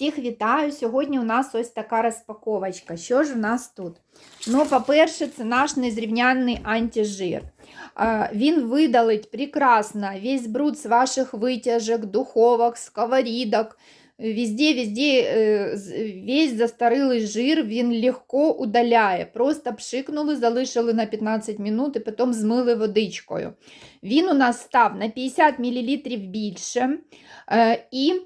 Всіх вітаю! Сьогодні у нас ось така розпаковочка. Що ж у нас тут? Ну, по-перше, це наш незрівнянний антижир. Він видалить прекрасно весь бруд з ваших витяжок, духовок, сковорідок. Везде, везде е, весь застарілий жир він легко удаляє. Просто пшикнули, залишили на 15 минут і потім змили водичкою. Він у нас став на 50 мл більше. Е, І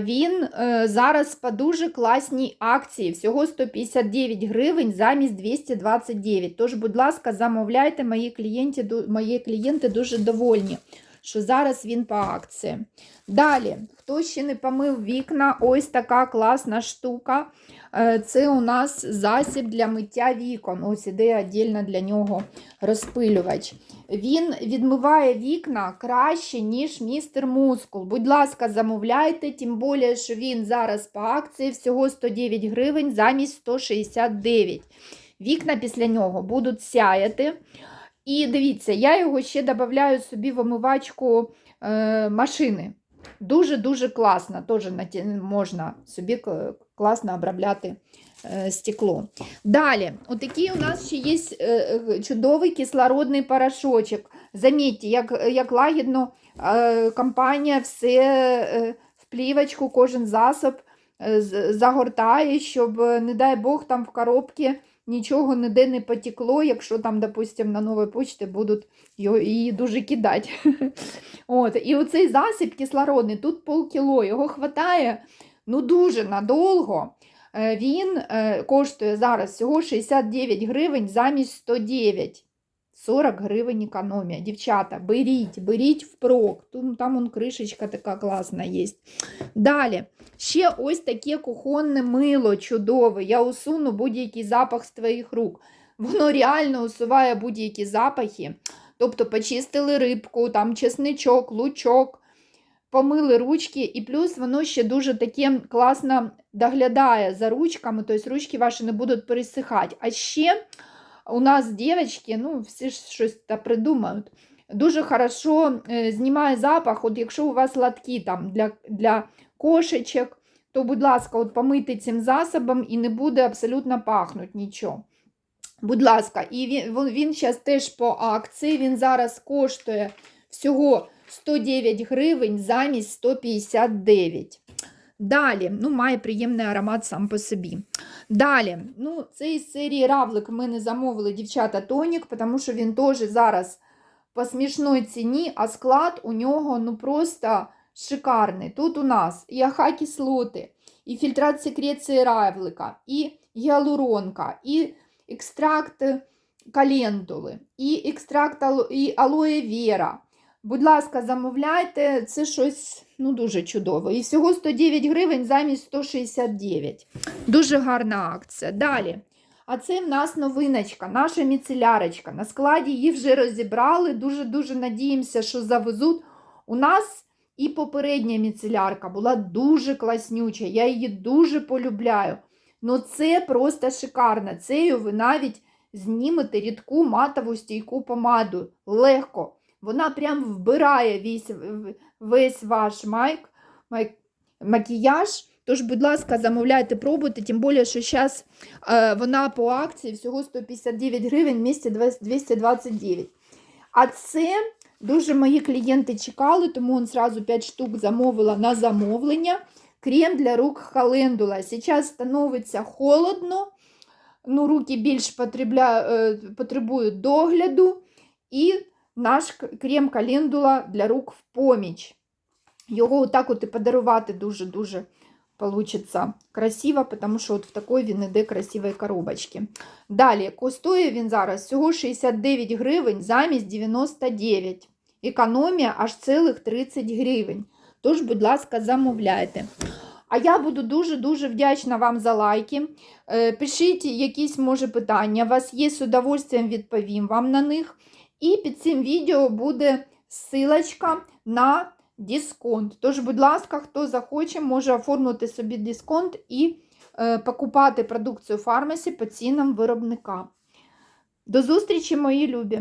він е, зараз по дуже класній акції. Всього 159 гривень замість 229. Тож, будь ласка, замовляйте, мої клієнти, мої клієнти дуже довольні, що зараз він по акції. Далі, хто ще не помив вікна, ось така класна штука. Е, Це у нас засіб для миття вікон. Ось іде віддільно для нього розпилювач. Він відмиває вікна краще, ніж містер Мускул. Будь ласка, замовляйте, тим більше, що він зараз по акції всього 109 гривень замість 169. Вікна після нього будуть сяяти. І дивіться, я його ще додаю собі в омивачку е, машини. Дуже-дуже класно. Теж можна собі класно обробляти е, стекло. Далі, отакий у нас ще є е, е, чудовий кислородний порошочок. Замітьте, як, як лагідно компанія все в плівочку, кожен засоб загортає, щоб, не дай Бог, там в коробці нічого ніде не потекло, якщо там, допустим, на новій почті будуть її дуже кидати. От, і оцей засіб кислородний, тут полкіло, його хватає ну дуже надовго. Е, Він е, коштує зараз всього 69 гривень замість 109. 40 гривень економія. Дівчата, беріть, беріть впрок. Тут, там он кришечка така класна є. Далі, ще ось таке кухонне мило чудове. Я усуну будь-який запах з твоїх рук. Воно реально усуває будь-які запахи. Тобто почистили рибку, там чесничок, лучок, помили ручки, і плюс воно ще дуже таке класно доглядає за ручками, тобто ручки ваші не будуть пересихати. А ще у нас дівчатки, ну, всі ж щось та придумають, дуже хорошо е, знімає запах, от якщо у вас латки там для, для кошечок, то, будь ласка, от помийте цим засобом і не буде абсолютно пахнути нічого. Будь ласка, і він, він зараз теж по акції, він зараз коштує всього 109 гривень замість 159. Далі, ну, має приємний аромат сам по собі. Далі, ну, це із серії Равлик ми не замовили дівчата тонік, тому що він теж зараз по смішної ціні, а склад у нього ну просто шикарний. Тут у нас і аха-кислоти, і фільтрат секреції равлика, і гіалуронка, і екстракт календули, і екстракт і алоє вера. Будь ласка, замовляйте, це щось ну, дуже чудове. І всього 109 гривень замість 169. Дуже гарна акція. Далі. А це в нас новиночка, наша міцелярочка. На складі її вже розібрали. Дуже-дуже надіємося, що завезуть. У нас і попередня міцелярка була дуже класнюча. Я її дуже полюбляю. Ну це просто шикарно. Цею ви навіть знімете рідку матову стійку помаду. Легко. Вона прям вбирає весь, весь ваш майк, майк, макіяж. Тож, будь ласка, замовляйте, пробуйте, тим більше, що зараз е, вона по акції всього 159 гривень місті 229. А це дуже мої клієнти чекали, тому он сразу 5 штук замовила на замовлення. Крем для рук Халендула. Зараз становиться холодно, ну, руки більш потребля, е, потребують догляду. І наш крем календула для рук в поміч. Його отак от і подарувати дуже-дуже получиться красиво, тому що от в такій він іде красивої коробочці. Далі, коштує він зараз всього 69 гривень замість 99. Економія аж цілих 30 гривень. Тож, будь ласка, замовляйте. А я буду дуже-дуже вдячна вам за лайки. Е, Пишіть якісь, може, питання. У вас є з удовольствием відповім вам на них. І під цим відео буде ссылочка на дисконт. Тож, будь ласка, хто захоче, може оформити собі дисконт і е, покупати продукцію фармасі по цінам виробника. До зустрічі, мої любі!